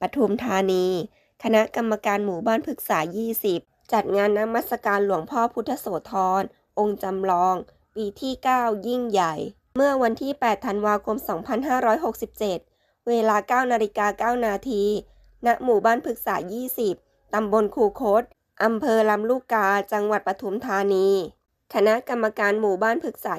ปทุมธานี คณะกรรมการหมู่บ้านพฤกษา 20 จัดงานนมัสการหลวงพ่อพุทธโสธร องค์จำลอง ปีที่ 9 ยิ่งใหญ่ เมื่อวันที่ 8 ธันวาคม 2567 เวลา 9 นาฬิกา 9 นาที ณ หมู่บ้านพฤกษา 20 ตำบลคูคต อำเภอลำลูกกา จังหวัดปทุมธานี คณะกรรมการหมู่บ้านพฤกษา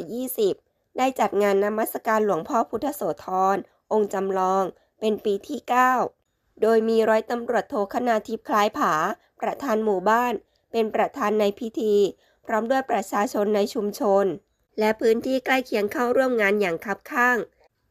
20 ได้จัดงานนมัสการหลวงพ่อพุทธโสธร องค์จำลอง เป็นปีที่ 9 โดยมีร้อยตำรวจโทคณาทิพย์คล้ายผา ประธานหมู่บ้าน เป็นประธานในพิธี พร้อมด้วยประชาชนในชุมชน และพื้นที่ใกล้เคียงเข้าร่วมงานอย่างคับข้าง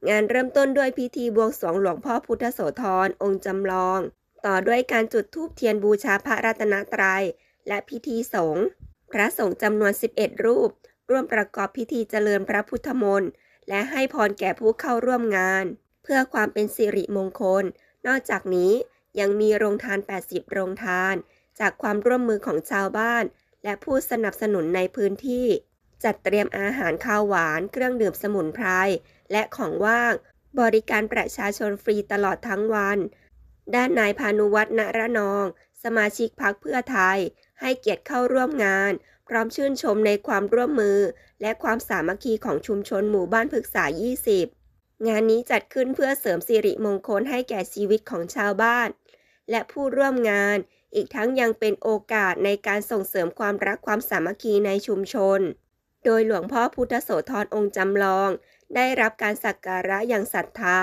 งานเริ่มต้นด้วยพิธีบวงสรวงหลวงพ่อพุทธโสธรองค์จำลอง ต่อด้วยการจุดธูปเทียนบูชาพระรัตนตรัย และพิธีสงฆ์พระสงฆ์จำนวน 11 รูป ร่วมประกอบพิธีเจริญพระพุทธมนต์และให้พรแก่ผู้เข้าร่วมงาน เพื่อความเป็นสิริมงคล นอกจากนี้ยังมีโรงทาน 80 โรงทาน จากความร่วมมือของชาวบ้าน และผู้สนับสนุนในพื้นที่ จัดเตรียมอาหารข้าวหวาน เครื่องดื่มสมุนไพร และของว่าง บริการประชาชนฟรีตลอดทั้งวัน ด้านนายพานุวัฒน์ณระนอง สมาชิกพักเพื่อไทย ให้เกียรติเข้าร่วมงาน พร้อมชื่นชมในความร่วมมือ และความสามัคคีของชุมชนหมู่บ้านพฤกษา 20 งานนี้จัดขึ้นเพื่อเสริมสิริมงคลให้แก่ชีวิตของชาวบ้าน และผู้ร่วมงาน อีกทั้งยังเป็นโอกาสในการส่งเสริมความรักความสามัคคีในชุมชน โดยหลวงพ่อพุทธโสธรองค์จำลอง ได้รับการสักการะอย่างศรัทธา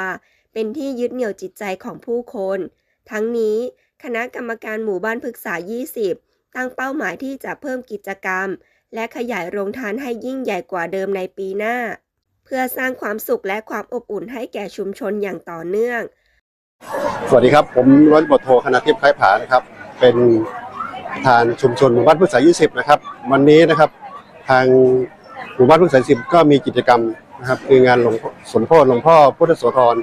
เป็นที่ยึดเหนี่ยวจิตใจของผู้คน ทั้งนี้คณะกรรมการหมู่บ้านพฤกษา 20 ตั้งเป้าหมายที่จะเพิ่มกิจกรรม และขยายโรงทานให้ยิ่งใหญ่กว่าเดิมในปีหน้า เพื่อสร้างความสุขและความอบอุ่นให้แก่ชุมชนอย่างต่อเนื่อง สวัสดีครับ ผมร้อยตำรวจโทคณาทิพย์คล้ายผานะครับ เป็นประธานชุมชนหมู่บ้านพุทธศาส20นะครับ วันนี้นะครับทางหมู่บ้านพุทธศาส10ก็มีกิจกรรมนะครับ คืองานหลวงสมโพธิหลวงพ่อพุทธโสธร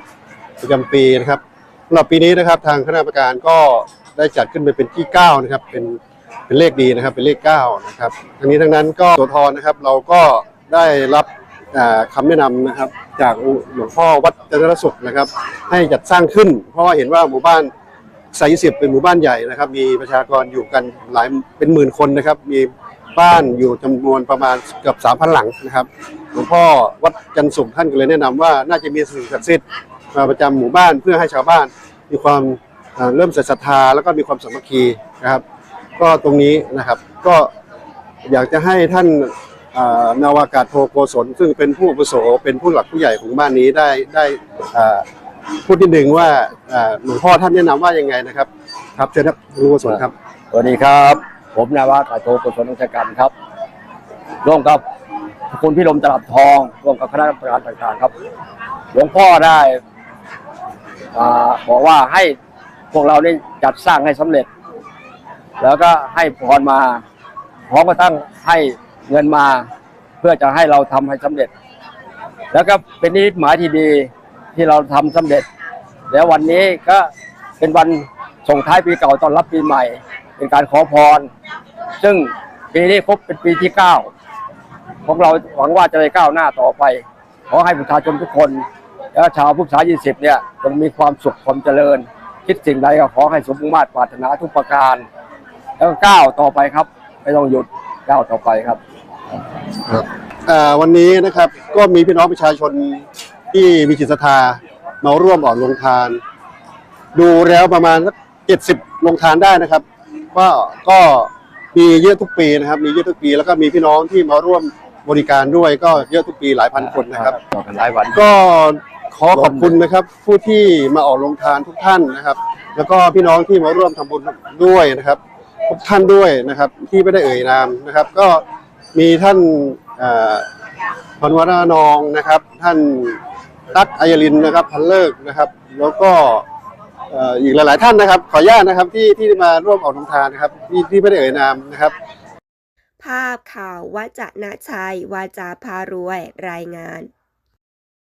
ประจำปีนะครับสำหรับปีนี้นะครับ ทางคณะกรรมการก็ได้จัดขึ้นไปเป็นที่ 9 นะครับ เป็นเป็นเลขดีนะครับ เป็นเลข 9 นะครับทั้งนี้ทั้งนั้นก็โสธรนะครับ เราก็ได้รับ คำแนะนำนะครับ จากหลวงพ่อวัดจันทรสุขนะครับ ให้จัดสร้างขึ้น เพราะว่าเห็นว่าหมู่บ้านสายสิบเป็นหมู่บ้านใหญ่นะครับ มีประชากรอยู่กันหลายเป็นหมื่นคนนะครับ มีบ้านอยู่จำนวนประมาณเกือบสามพันหลังนะครับหลวงพ่อวัดจันทรสุขท่านก็เลยแนะนำว่าน่าจะมีสิ่งศักดิ์สิทธิ์มาประจำหมู่บ้านเพื่อให้ชาวบ้าน มีความเริ่มใส่ศรัทธาแล้วก็มีความสามัคคีนะครับ ก็ตรงนี้นะครับ ก็อยากจะให้ท่าน นาวากาศโทโกศลซึ่งเป็นผู้อาวุโสเป็นผู้หลักผู้ใหญ่ของบ้านนี้ได้ได้พูดนิดนึงว่าหลวงพ่อท่านแนะนำว่ายังไงนะครับ ครับเชิญครับหลวงพ่อสนครับสวัสดีครับ ผมนาวากาโทกุศลรัชกันครับ ร่วมกับคุณพิรมตลับทองร่วมกับคณะกรรมการต่างๆครับ หลวงพ่อได้อบอกว่าให้พวกเราได้จัดสร้างให้สำเร็จ แล้วก็ให้พรมาพร้อมกระทั่งให้ เงินมาเพื่อจะให้เราทำให้สำเร็จ แล้วก็เป็นนิมิตหมายที่ดีที่เราทำสำเร็จ แล้ววันนี้ก็เป็นวันส่งท้ายปีเก่าตอนรับปีใหม่ เป็นการขอพร ซึ่งปีนี้ครบเป็นปีที่เก้าพวกเราหวังว่าจะได้ก้าวหน้าต่อไป ขอให้ประชาชนทุกคนและชาวพุทธศาสนา20เนี่ยจงมีความสุขความเจริญ คิดสิ่งใดก็ขอให้สมมุ่งมาตรปรารถนาทุกประการ แล้วก็ก้าวต่อไปครับ ไม่ต้องหยุดก้าวต่อไปครับ เอ่อวันนี้นะครับก็มีพี่น้องประชาชนที่มีจิตศรัทธามาร่วมออกลงทาน ดูแล้วประมาณสักเจ็ดสิบลงทานได้นะครับ ก็ก็มีเยอะทุกปีนะครับ มีเยอะทุกปีแล้วก็มีพี่น้องที่มาร่วมบริการด้วยก็เยอะทุกปีหลายพันคนนะครับต่อกันหลายวันก็ขอขอบคุณนะครับ ผู้ที่มาออกลงทานทุกท่านนะครับ แล้วก็พี่น้องที่มาร่วมทำบุญด้วยนะครับทุกท่านด้วยนะครับ ที่ไม่ได้เอ่ยนามนะครับ ก็ มีท่านพันวรานองนะครับ ท่านตั๊กอัยรินนะครับพันเลิกนะครับ แล้วก็อ,อีกหลาย ๆ ท่านนะครับ ขออนุญาตนะครับที่ที่มาร่วมออกลงทานนะครับ ที่ที่ไม่ได้เอ่ยนามนะครับ ภาพข่าววัจนะชัยวาจาพารวยรายงาน